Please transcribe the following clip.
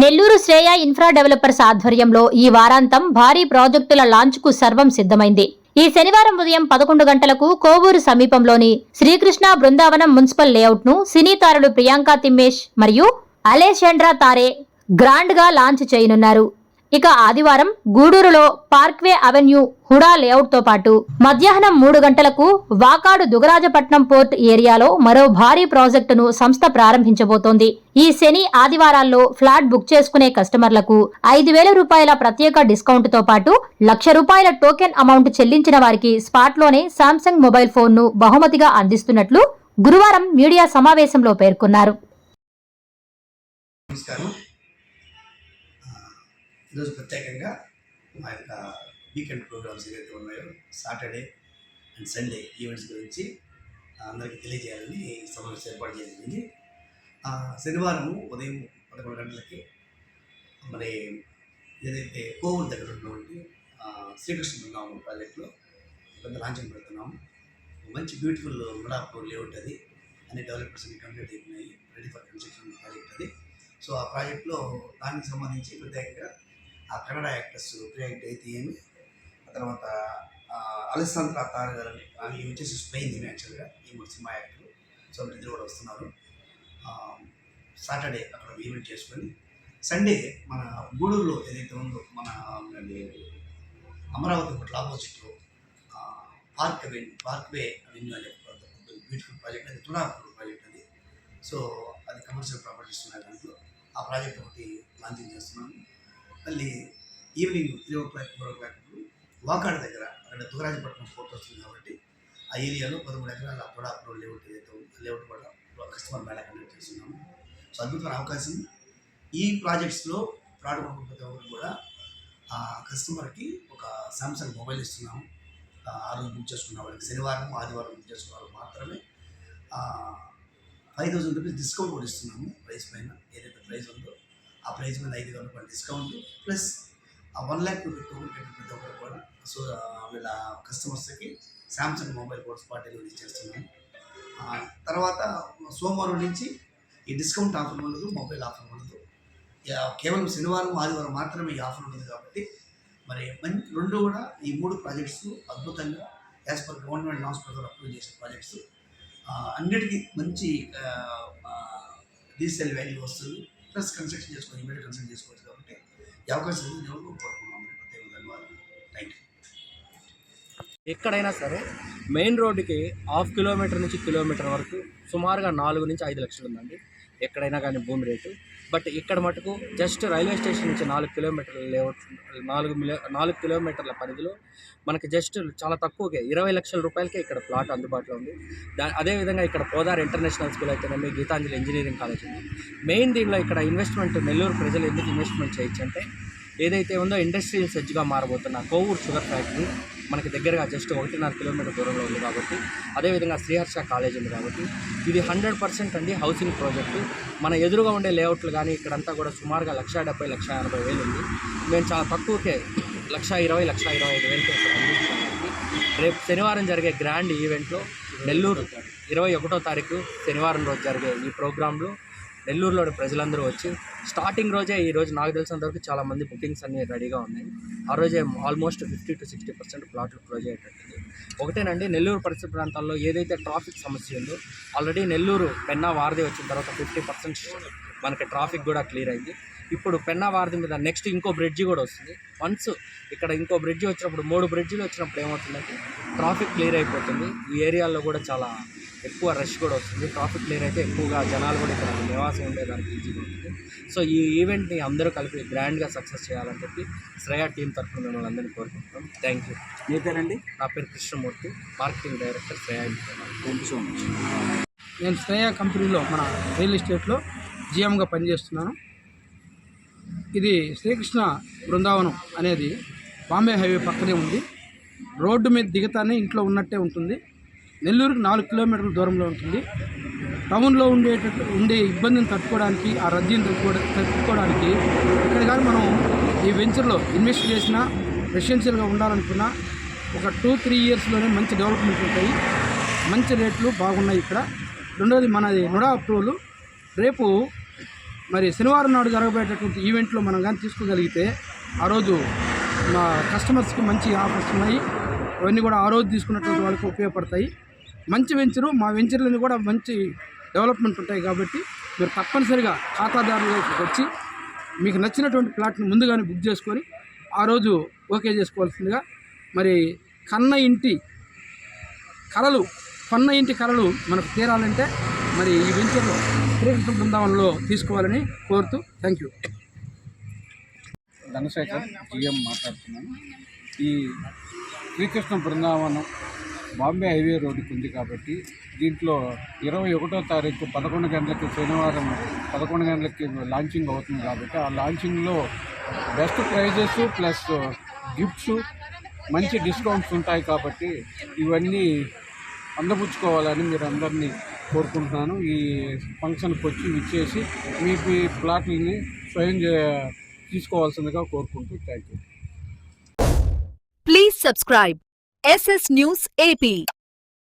Nellore Shreya infra developers ఆధ్వర్యంలో ఈ వారాంతం భారీ ప్రాజెక్టుల లాంచ్కు సర్వం సిద్ధమైంది. ఈ శనివారం ఉదయం పదకొండు గంటలకు కోవూరు సమీపంలోని శ్రీకృష్ణ బృందావనం మున్సిపల్ లేఅవుట్ను సినీతారుడు ప్రియాంక తిమ్మేష్ మరియు అలేషాండ్రా తారే గ్రాండ్గా లాంచ్ చేయనున్నారు. ఇక ఆదివారం గూడూరులో పార్క్వే అవెన్యూ హుడా లేఅవుట్తో పాటు మధ్యాహ్నం మూడు గంటలకు వాకాడు దుగరాజపట్నం పోర్ట్ ఏరియాలో మరో భారీ ప్రాజెక్టును సంస్థ ప్రారంభించబోతోంది. ఈ శని ఆదివారాల్లో ఫ్లాట్ బుక్ చేసుకునే కస్టమర్లకు ఐదు వేల రూపాయల ప్రత్యేక డిస్కౌంట్తో పాటు లక్ష రూపాయల టోకెన్ అమౌంట్ చెల్లించిన వారికి స్పాట్లోనే సామ్సంగ్ మొబైల్ ఫోన్ను బహుమతిగా అందిస్తున్నట్లు గురువారం మీడియా సమావేశంలో పేర్కొన్నారు. నమస్కారం. ఈరోజు ప్రత్యేకంగా మా యొక్క వీకెండ్ ప్రోగ్రామ్స్ ఏవైతే ఉన్నాయో సాటర్డే అండ్ సండే ఈవెంట్స్ గురించి అందరికీ తెలియజేయాలని సమావేశం ఏర్పాటు చేసింది. శనివారం ఉదయం పదకొండు గంటలకి మరి ఏదైతే కోవూరు దగ్గర ఉన్నటువంటి శ్రీకృష్ణ బృందావనం ప్రాజెక్టులో పెద్ద లాంచింగ్ పెడుతున్నాము మంచి బ్యూటిఫుల్ ముడాపూర్ లేఅవుట్ అది. అన్ని డెవలప్మెంట్స్ అన్ని కంప్లీట్ అయిపోయినాయి. రెడీ ఫర్ కన్స్ట్రక్షన్ ప్రాజెక్ట్ అది. సో ఆ ప్రాజెక్ట్లో దానికి సంబంధించి ప్రత్యేకంగా ఆ కన్నడ యాక్టర్స్ ప్రియాంక్ అయితే ఏమి? ఆ తర్వాత అలెసాంద్రా తార్ గారు అని ఆమె వచ్చేసి స్పెయిన్ ఈమె యాక్చువల్గా ఈ మూడు సినిమా యాక్టర్ సో ఇద్దరు కూడా వస్తున్నారు. సాటర్డే అక్కడ ఈవెంట్ చేసుకొని సండే మన గూడూరులో ఏదైతే ఉందో మన అమరావతి హోటల్ ఆపోజిట్లో park avenue park way avenue అనే బ్యూటిఫుల్ ప్రాజెక్ట్ అది తుడాపూర్ ప్రాజెక్ట్ అది. సో అది కమర్షియల్ ప్రాపర్టీస్ ఉన్నాయి దాంట్లో ఆ ప్రాజెక్ట్ ఒకటి లాంచింగ్ చేస్తున్నాను మళ్ళీ evening three o'clock four o'clock Vakada దగ్గర అక్కడ దుగరాజపట్నం ఫోర్ట్ వస్తుంది కాబట్టి ఆ ఏరియాలో పదమూడు ఎకరాల అప్పుడు లేఅవుట్ ఏదైతే లేఅవుట్ కూడా కస్టమర్ మేళా కండక్ట్ చేస్తున్నాము. సో అద్భుతమైన అవకాశం. ఈ ప్రాజెక్ట్స్లో ప్లాట్ కొనుక్కున్న ప్రతి ఒక్కరు కూడా ఆ కస్టమర్కి ఒక సామ్సంగ్ మొబైల్ ఇస్తున్నాము. ఆ రోజు బుక్ చేసుకున్న వాళ్ళకి శనివారం ఆదివారం బుక్ చేసుకున్న వాళ్ళు మాత్రమే ఫైవ్ థౌసండ్ రూపీస్ డిస్కౌంట్ కూడా ఇస్తున్నాము ప్రైస్ పైన. ఏదైతే ప్రైస్ ఉందో ఆ ప్రైజ్ మీద ఐదు వేల రూపాయలు డిస్కౌంట్ ప్లస్ ఆ వన్ ల్యాక్ రూపీ టూ కట్టిన ప్రతి ఒక్కరు కూడా సో వీళ్ళ కస్టమర్స్కి శాంసంగ్ మొబైల్ కూడా స్పాట్ డెలివరీ చేస్తున్నాను తర్వాత సోమవారం నుంచి ఈ డిస్కౌంట్ ఆఫర్ ఉండదు మొబైల్ ఆఫర్ ఉండదు. కేవలం శనివారం ఆదివారం మాత్రమే ఈ ఆఫర్ ఉంటుంది కాబట్టి మరి రెండు కూడా ఈ మూడు ప్రాజెక్ట్స్ అద్భుతంగా యాజ్ పర్ గవర్నమెంట్ నామ్స్ ప్రకారం అప్రూవ్ చేసిన ప్రాజెక్ట్స్ అన్నిటికీ మంచి డీజిటల్ వాల్యూ వస్తుంది. ప్లస్ కన్సల్ట్ చేసుకోవచ్చు ఇమీడియట్ కన్సల్ట్ చేసుకోవచ్చు కాబట్టి ఈ అవకాశం ఉంది. నేను ప్రత్యేక ధన్యవాదాలు. థ్యాంక్ యూ ఎక్కడైనా సరే మెయిన్ రోడ్డుకి హాఫ్ కిలోమీటర్ నుంచి కిలోమీటర్ వరకు సుమారుగా నాలుగు నుంచి ఐదు లక్షలు ఉందండి. ఎక్కడైనా కానీ భూమి రేటు. బట్ ఇక్కడ మటుకు జస్ట్ రైల్వే స్టేషన్ నుంచి నాలుగు కిలోమీటర్ల లేఅవుట్ నాలుగు మిలియ నాలుగు కిలోమీటర్ల పరిధిలో మనకి జస్ట్ చాలా తక్కువకే ఇరవై లక్షల రూపాయలకే ఇక్కడ ప్లాట్ అందుబాటులో ఉంది. దా అదేవిధంగా ఇక్కడ పోదార్ ఇంటర్నేషనల్ స్కూల్ అయితేనేమి గీతాంజలి ఇంజనీరింగ్ కాలేజ్ ఉంది. మెయిన్ దీనిలో ఇక్కడ ఇన్వెస్ట్మెంట్ నెల్లూరు ప్రజలు ఎందుకు ఇన్వెస్ట్మెంట్ చేయొచ్చు అంటే ఏదైతే ఉందో ఇండస్ట్రియల్ సెజ్గా మారబోతున్న కోవూరు షుగర్ ఫ్యాక్టరీ మనకి దగ్గరగా జస్ట్ ఒకటిన్నర కిలోమీటర్ దూరంలో ఉంది కాబట్టి అదేవిధంగా శ్రీహర్ష కాలేజ్ ఉంది కాబట్టి ఇది హండ్రెడ్ పర్సెంట్ అండి హౌసింగ్ ప్రాజెక్టు. మన ఎదురుగా ఉండే లేఅవుట్లు కానీ ఇక్కడంతా కూడా సుమారుగా లక్ష డెబ్బై లక్ష ఎనభై వేలు ఉంది. మేము చాలా తక్కువకే లక్ష ఇరవై లక్ష ఇరవై ఐదు వేలకి ఇక్కడ రేపు శనివారం జరిగే గ్రాండ్ ఈవెంట్లో నెల్లూరు ఇరవై ఒకటో తారీఖు శనివారం రోజు జరిగే ఈ ప్రోగ్రాంలో నెల్లూరులోని ప్రజలందరూ వచ్చి స్టార్టింగ్ రోజే ఈ రోజు నాకు తెలిసినంత వరకు చాలా మంది బుకింగ్స్ అన్ని రెడీగా ఉన్నాయి. ఆ రోజే almost fifty to sixty percent ప్లాట్లు క్లోజ్ అయ్యేటట్టుంది ఒకటేనండి నెల్లూరు పరిసర ప్రాంతాల్లో ఏదైతే ట్రాఫిక్ సమస్య ఉందో ఆల్రెడీ నెల్లూరు పెన్నా వారధి వచ్చిన తర్వాత ఫిఫ్టీ పర్సెంట్ మనకి ట్రాఫిక్ కూడా క్లియర్ అయింది. ఇప్పుడు పెన్నా వారధి మీద నెక్స్ట్ ఇంకో బ్రిడ్జి కూడా వస్తుంది. వన్స్ ఇక్కడ ఇంకో బ్రిడ్జి వచ్చినప్పుడు మూడు బ్రిడ్జిలు వచ్చినప్పుడు ఏమవుతుందంటే ట్రాఫిక్ క్లియర్ అయిపోతుంది. ఈ ఏరియాలో కూడా చాలా ఎక్కువ రష్ కూడా వస్తుంది. ట్రాఫిక్ క్లియర్ అయితే ఎక్కువగా జనాలు కూడా ఇక్కడ నివాసం ఉండేదానికి ఈజీగా ఉంటుంది. సో ఈ ఈవెంట్ని అందరూ కలిపి గ్రాండ్గా సక్సెస్ చేయాలని చెప్పి శ్రేయా టీం తరఫున మిమ్మల్ని అందరినీ కోరుకుంటున్నాం. థ్యాంక్ యూ మీ పేరండి? నా పేరు Krishnamurthy. Marketing director Shreya. Thank you so much నేను శ్రేయ కంపెనీలో మన రియల్ ఎస్టేట్లో జిఎంగా పనిచేస్తున్నాను. ఇది శ్రీకృష్ణ బృందావనం అనేది బాంబే హైవే పక్కనే ఉంది. రోడ్డు మీద దిగతానే ఇంట్లో ఉన్నట్టే ఉంటుంది. నెల్లూరుకి నాలుగు కిలోమీటర్ల దూరంలో ఉంటుంది. టౌన్లో ఉండేటట్టు ఉండే ఇబ్బందిని తట్టుకోవడానికి ఆ రద్దీని తట్టుకోవడానికి ఇక్కడ కానీ మనం ఈ వెంచర్లో ఇన్వెస్ట్ చేసినా రెసిడెన్షియల్గా ఉండాలనుకున్నా ఒక టూ త్రీ ఇయర్స్లోనే మంచి డెవలప్మెంట్ ఉంటాయి. మంచి రేట్లు బాగున్నాయి ఇక్కడ. రెండోది మనది నుడా అప్రూవల్. రేపు మరి శనివారం నాడు జరగబోయేటటువంటి ఈవెంట్లో మనం కానీ తీసుకోగలిగితే ఆ రోజు మా కస్టమర్స్కి మంచి ఆఫర్స్ ఉన్నాయి. అవన్నీ కూడా ఆ రోజు తీసుకున్నటువంటి వాళ్ళకి ఉపయోగపడతాయి. మంచి వెంచరు మా వెంచర్లని కూడా మంచి డెవలప్మెంట్ ఉంటాయి కాబట్టి మీరు తప్పనిసరిగా ఖాతాదారులకు వచ్చి మీకు నచ్చినటువంటి ప్లాట్ని ముందుగానే బుక్ చేసుకొని ఆ రోజు ఓకే చేసుకోవాల్సిందిగా. మరి కన్న ఇంటి కళలు కొన్న ఇంటి కళలు మనకు తీరాలంటే మరి ఈ వెంచర్లో శ్రీకృష్ణ బృందావనంలో తీసుకోవాలని కోరుతూ థ్యాంక్ యూ. ధనశేఖర్ జిఎం మాట్లాడుతున్నాను. ఈ శ్రీకృష్ణ బృందావనం బాంబే హైవే రోడ్డుకు ఉంది కాబట్టి దీంట్లో ఇరవై ఒకటో తారీఖు పదకొండు గంటలకి శనివారం పదకొండు గంటలకి లాంచింగ్ అవుతుంది కాబట్టి ఆ లాంచింగ్లో బెస్ట్ ప్రైజెస్ ప్లస్ గిఫ్ట్స్ మంచి డిస్కౌంట్స్ ఉంటాయి కాబట్టి ఇవన్నీ అందపుచ్చుకోవాలని మీరు అందరినీ కోరుకుంటున్నాను. ఈ ఫంక్షన్కి వచ్చి ఇచ్చేసి మీ ప్లాట్లని స్వయం చే- తీసుకోవాల్సిందిగా కోరుకుంటూ thank you Please S S news AP.